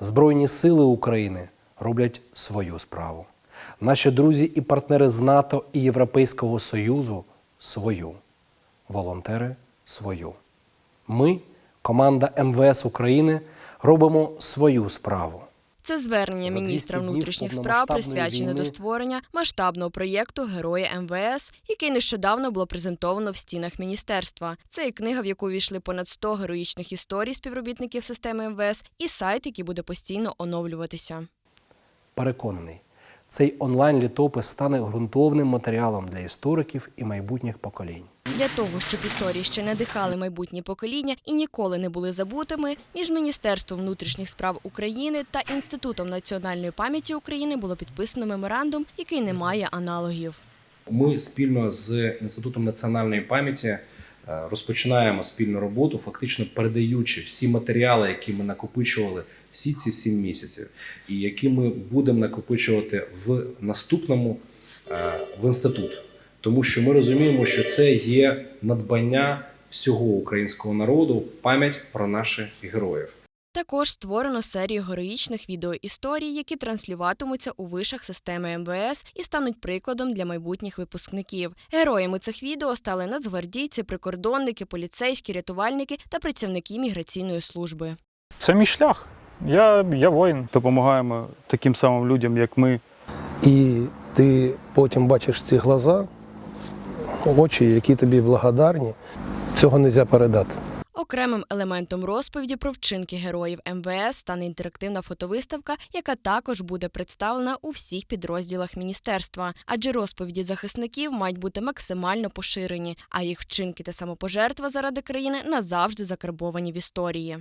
Збройні сили України роблять свою справу. Наші друзі і партнери з НАТО і Європейського Союзу свою. Волонтери свою. Ми, команда МВС України, робимо свою справу. Це звернення міністра внутрішніх справ присвячене до створення масштабного проєкту Герої МВС, який нещодавно було презентовано в стінах міністерства. Це і книга, в яку війшли понад 100 героїчних історій співробітників системи МВС, і сайт, який буде постійно оновлюватися. Переконаний, цей онлайн-літопис стане ґрунтовним матеріалом для істориків і майбутніх поколінь. Для того, щоб історії ще надихали майбутні покоління і ніколи не були забутими, між Міністерством внутрішніх справ України та Інститутом національної пам'яті України було підписано меморандум, який не має аналогів. Ми спільно з інститутом національної пам'яті розпочинаємо спільну роботу, фактично передаючи всі матеріали, які ми накопичували всі ці сім місяців, і які ми будемо накопичувати в наступному е, в інститут. Тому що ми розуміємо, що це є надбання всього українського народу, пам'ять про наших героїв. Також створено серію героїчних відеоісторій, які транслюватимуться у вишах системи МВС і стануть прикладом для майбутніх випускників. Героями цих відео стали нацгвардійці, прикордонники, поліцейські, рятувальники та працівники міграційної служби. Це мій шлях. Я, я воїн. Допомагаємо таким самим людям, як ми. І ти потім бачиш ці глаза, очі, які тобі благодарні. Цього не можна передати. Окремим елементом розповіді про вчинки героїв МВС стане інтерактивна фотовиставка, яка також буде представлена у всіх підрозділах міністерства. Адже розповіді захисників мають бути максимально поширені, а їх вчинки та самопожертва заради країни назавжди закарбовані в історії.